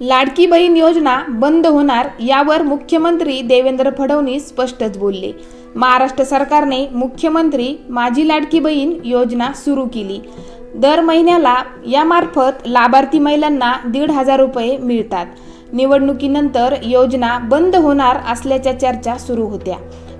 लाडकी बहीण योजना बंद होणार यावर मुख्यमंत्री देवेंद्र फडणवीस स्पष्टच बोलले. महाराष्ट्र सरकारने मुख्यमंत्री माझी लाडकी बहीण योजना सुरू केली. दर महिन्याला यामार्फत लाभार्थी महिलांना दीड हजार रुपये मिळतात. निवडणुकीनंतर योजना बंद होणार असल्याच्या चर्चा सुरू होत्या.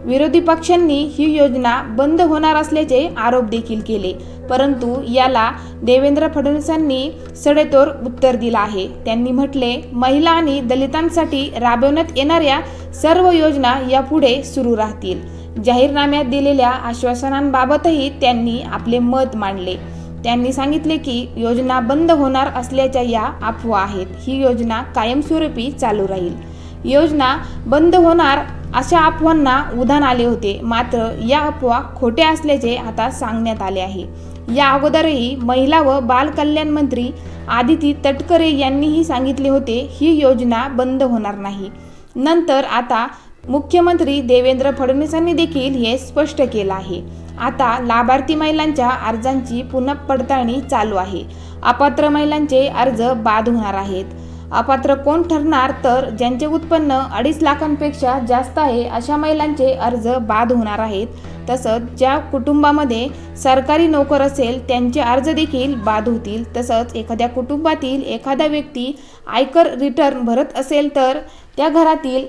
विरोधी पक्षांनी ही योजना बंद होणार असल्याचे आरोप देखील केले. परंतु याला देवेंद्र फडणवीसांनी सडेतोड उत्तर दिलं आहे. त्यांनी म्हटले महिला आणि दलितांसाठी राबवण्यात येणाऱ्या सर्व योजना यापुढे सुरू राहतील. जाहीरनाम्यात दिलेल्या आश्वासनांबाबतही त्यांनी आपले मत मांडले. त्यांनी सांगितले की योजना बंद होणार असल्याच्या या अफवा आहेत. ही योजना कायमस्वरूपी चालू राहील. योजना बंद होणार अशा अफवांना उधाण आले होते. मात्र या अफवा खोट्या असल्याचे आता सांगण्यात आले आहे. या अगोदरही महिला व बाल कल्याण मंत्री आदिती तटकरे यांनीही सांगितले होते ही योजना बंद होणार नाही. नंतर आता मुख्यमंत्री देवेंद्र फडणवीसांनी देखील हे स्पष्ट केलं आहे. आता लाभार्थी महिलांच्या अर्जांची पुनः पडताळणी चालू आहे. अपात्र महिलांचे अर्ज बाद होणार आहेत. अपात्र कोण ठरणार तर ज्यांचे उत्पन्न अडीच लाखांपेक्षा जास्त आहे अशा महिलांचे अर्ज बाद होणार आहेत. तसंच ज्या कुटुंबामध्ये सरकारी नोकर असेल त्यांचे अर्ज देखील बाद होतील. तसंच एखाद्या कुटुंबातील एखादा व्यक्ती आयकर रिटर्न भरत असेल तर त्या घरातील